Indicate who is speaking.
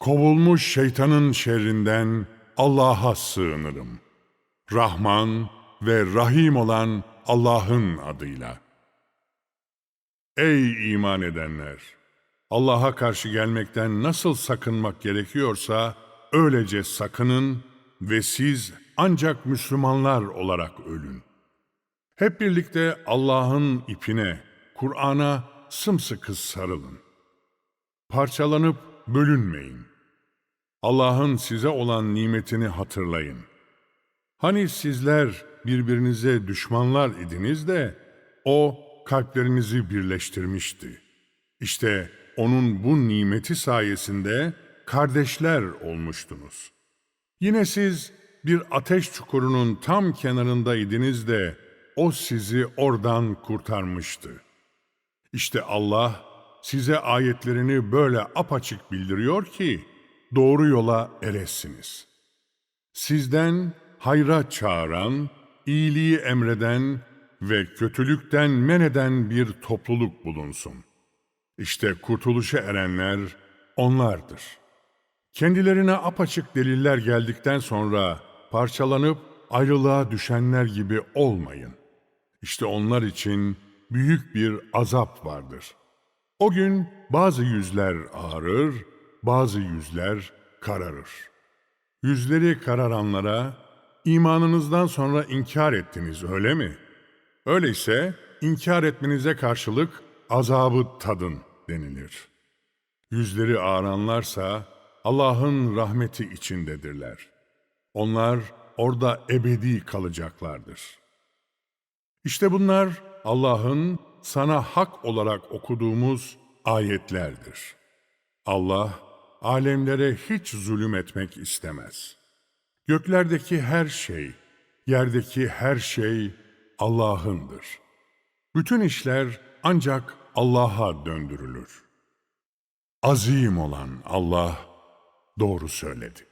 Speaker 1: Kovulmuş şeytanın şerrinden Allah'a sığınırım. Rahman ve Rahim olan Allah'ın adıyla. Ey iman edenler! Allah'a karşı gelmekten nasıl sakınmak gerekiyorsa öylece sakının ve siz ancak Müslümanlar olarak ölün. Hep birlikte Allah'ın ipine, Kur'an'a sımsıkı sarılın. Parçalanıp bölünmeyin. Allah'ın size olan nimetini hatırlayın. Hani sizler birbirinize düşmanlar idiniz de o kalplerinizi birleştirmişti. İşte onun bu nimeti sayesinde kardeşler olmuştunuz. Yine siz bir ateş çukurunun tam kenarındaydınız de o sizi oradan kurtarmıştı. İşte Allah size ayetlerini böyle apaçık bildiriyor ki doğru yola eresiniz. Sizden hayra çağıran, iyiliği emreden ve kötülükten men eden bir topluluk bulunsun. İşte kurtuluşa erenler onlardır. Kendilerine apaçık deliller geldikten sonra parçalanıp ayrılığa düşenler gibi olmayın. İşte onlar için büyük bir azap vardır. O gün bazı yüzler ağarır, bazı yüzler kararır. Yüzleri kararanlara imanınızdan sonra inkar ettiniz öyle mi? Öyleyse inkar etmenize karşılık azabı tadın denilir. Yüzleri ağaranlarsa Allah'ın rahmeti içindedirler. Onlar orada ebedi kalacaklardır. İşte bunlar Allah'ın sana hak olarak okuduğumuz ayetlerdir. Allah alemlere hiç zulüm etmek istemez. Göklerdeki her şey, yerdeki her şey Allah'ındır. Bütün işler ancak Allah'a döndürülür. Azim olan Allah doğru söyledi.